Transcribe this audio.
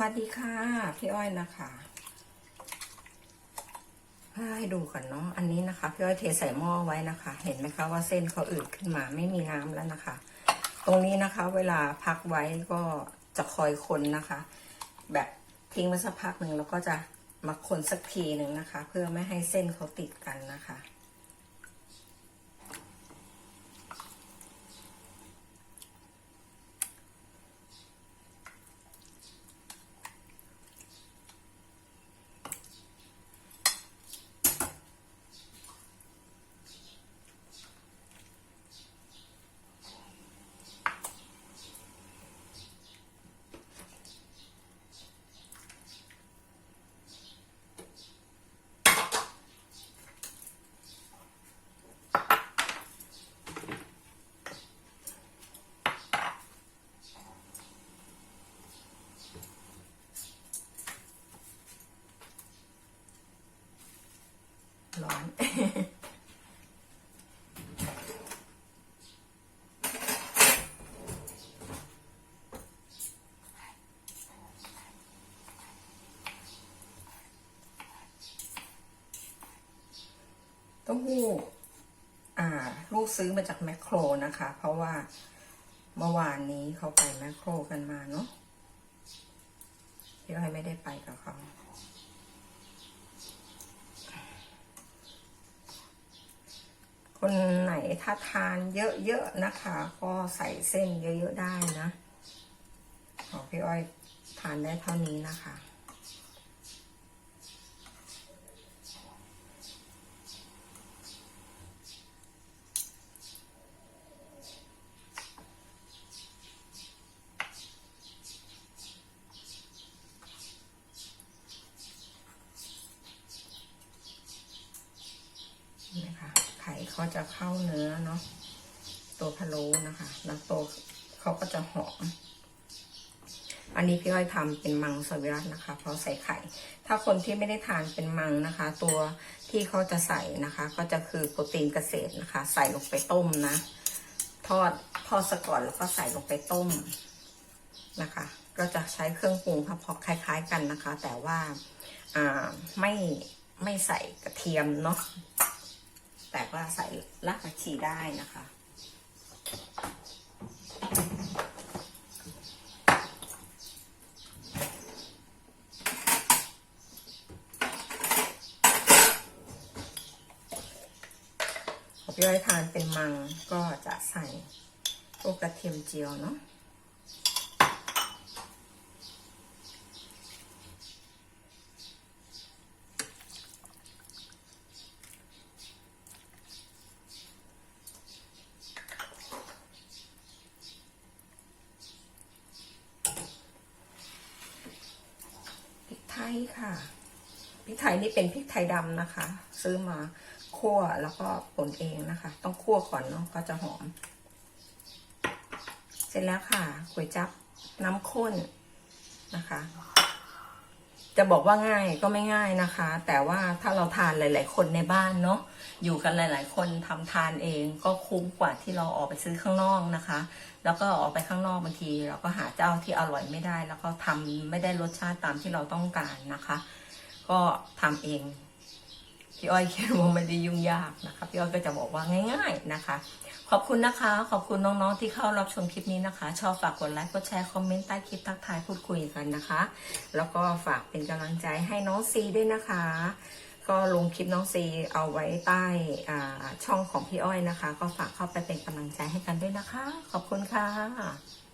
วัสดีค่ะ พี่อ้อยนะคะให้ดูก่อนเนาะอันนี้นะคะพี่อ้อยเทใส่หม้อไว้นะคะ เห็นไหมคะว่าเส้นเขาอืดขึ้นมาไม่มีน้ำแล้วนะคะ ตรงนี้นะคะ เวลาพักไว้ก็จะคอยคนนะคะ แบบทิ้งไว้สักพักหนึ่งแล้วก็จะมาคนสักทีหนึ่งนะคะ เพื่อไม่ให้เส้นเขาติดกันนะคะ ร้อน เต้าหู้อ่า ลูกซื้อมาจากแมคโครนะคะ เพราะว่าเมื่อวานนี้เขาไปแมคโครกันมาเนาะพี่อ้อยไม่ได้ไปกับเขา คนไหนถ้าทานเยอะๆนะคะ ก็ใส่เส้นเยอะๆได้นะ ของพี่อ้อยทานได้เท่านี้นะคะนะคะ ข่เขาจะเข้าเนื้อเนาะตัวพะโล้นะคะ แล้วตัวเขาก็จะหอม อันนี้พี่อ้อยทำเป็นมังสวิรัตนะคะ เพราะใส่ไข่ ถ้าคนที่ไม่ได้ทานเป็นมังนะคะ ตัวที่เขาจะใส่นะคะ ก็จะคือโปรตีนเกษตรนะคะ ใส่ลงไปต้มนะ ทอดทอดสก่อนแล้วก็ใส่ลงไปต้มนะคะ ก็จะใช้เครื่องปรุงค่ะพอคล้ายๆกันนะคะ แต่ว่าไม่ไม่ใส่กระเทียมเนาะ แต่ว่าใส่รากผักชีได้นะคะของพี่อ้อยทานเป็นมังก็จะใส่พวกกระเทียมเจียวเนาะ พริกไทย ค่ะพริกไทยนี่เป็นพริกไทยดำนะคะ ซื้อมาคั่วแล้วก็ป่นเองนะคะ ต้องคั่วก่อนเนาะก็จะหอม เสร็จแล้วค่ะก๋วยจับน้ำข้นนะคะ จะบอกว่าง่ายก็ไม่ง่ายนะคะ แต่ว่าถ้าเราทานหลาย ๆ คนในบ้านเนาะอยู่กันหลาย ๆ คนทำทานเองก็คุ้มกว่าที่เราออกไปซื้อข้างนอกนะคะ แล้วก็ออกไปข้างนอกบางที เราก็หาเจ้าที่อร่อยไม่ได้ แล้วก็ทำไม่ได้รสชาติตามที่เราต้องการนะคะ ก็ทำเอง พี่อ้อยคิดว่าม่ได้ยุ่งยากนะคะพี่อ้อยก็จะบอกว่าง่าย ๆนะคะ ขอบคุณนะคะ ขอบคุณน้องๆที่เข้ารับชมคลิปนี้นะคะ ชอบฝากกดไลค์กดแชร์คอมเมนต์ใต้คลิปทักทายพูดคุยกันนะคะ แล้วก็ฝากเป็นกำลังใจให้น้องซีด้วยนะคะ ก็ลงคลิปน้องซีเอาไว้ใต้ช่องของพี่อ้อยนะคะ ก็ฝากเข้าไปเป็นกำลังใจให้กันด้วยนะคะ ขอบคุณค่ะ